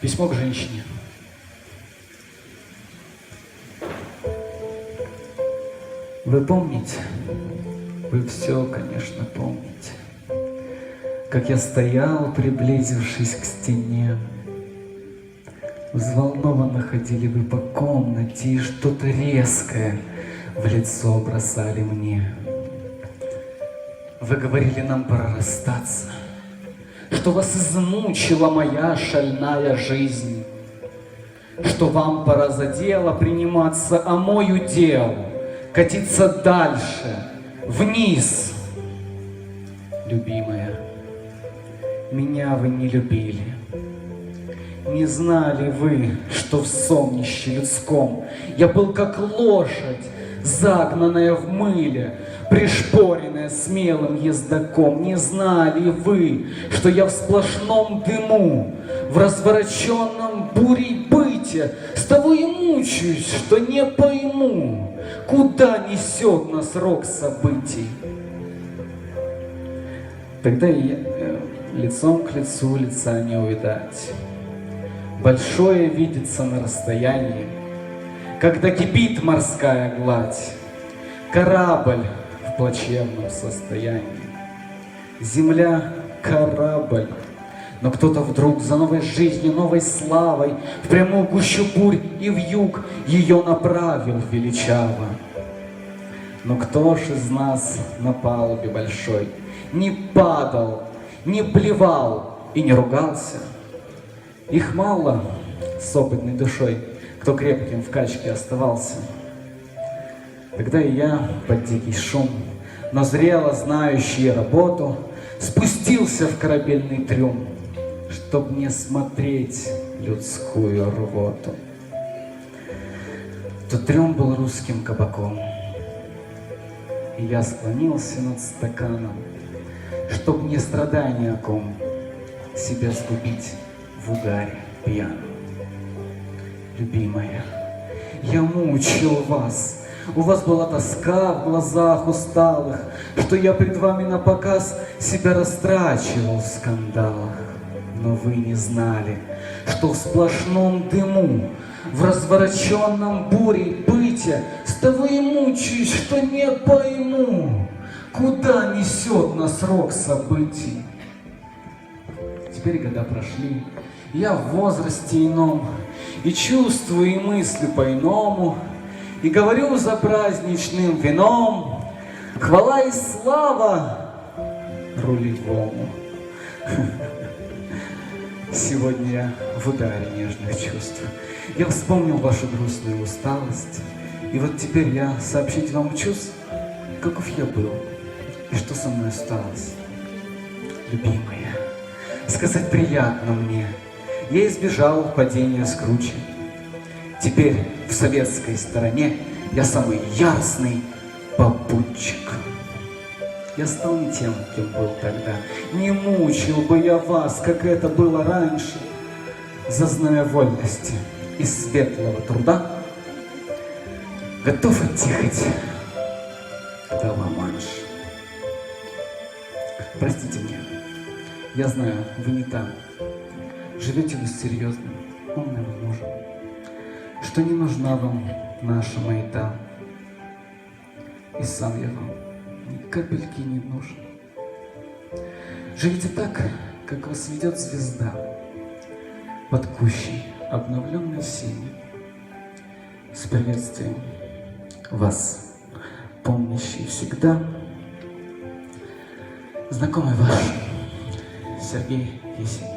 Письмо к женщине. Вы помните? Вы все, конечно, помните. Как я стоял, приблизившись к стене. Взволнованно ходили вы по комнате и что-то резкое в лицо бросали мне. Вы говорили нам пора расстаться, что вас измучила моя шальная жизнь, что вам пора за дело приниматься, а мой удел катиться дальше, вниз. Любимая, меня вы не любили. Не знали вы, что в соннище людском Я был как лошадь, загнанная в мыле, Пришпоренная смелым ездаком. Не знали вы, что я в сплошном дыму, В развороченном бурей быте С того и мучаюсь, что не пойму, Куда несет нас рок событий. Тогда я, э, лицом к лицу лица не увидать. Большое видится на расстоянии, Когда кипит морская гладь, Корабль в плачевном состоянии. Земля — корабль, но кто-то вдруг за новой жизнью, новой славой В прямую гущу бурь и в юг ее направил величаво. Но кто ж из нас на палубе большой Не падал, не плевал и не ругался? Их мало с опытной душой, Кто крепким в качке оставался. Тогда и я под дикий шум, Но зрело знающий работу, Спустился в корабельный трюм, Чтоб не смотреть людскую рвоту. Тот трюм был русским кабаком, И я склонился над стаканом, Чтоб не страдания о ком Себя сгубить в угаре пьяном. Любимая, я мучил вас, у вас была тоска в глазах усталых, Что я пред вами на показ себя растрачивал в скандалах. Но вы не знали, что в сплошном дыму, В развороченном буре быте С того и мучаюсь, что не пойму, Куда несет нас рок событий. Теперь года прошли, я в возрасте ином, И чувствую, и мыслю по-иному, И говорю за праздничным вином, Хвала и слава рулевому. Сегодня я в ударе нежных чувств. Я вспомнил вашу грустную усталость, И вот теперь я сообщить вам чувств, каков я был, и что со мной осталось. Любимая, сказать приятно мне, я избежал падения с. Теперь в советской стороне я самый яростный попутчик. Я стал не тем, кем был тогда. Не мучил бы я вас, как это было раньше. За знамя вольности и светлого труда готов отъехать до Ла-Манш. Простите меня, я знаю, вы не там. Живете вы с серьезным, умным мужем, что не нужна вам наша маята. И сам я вам ни капельки не нужен. Живите так, как вас ведет звезда под кущей обновленной синей. С приветствием вас, помнящий всегда, знакомый ваш Сергей Есенин.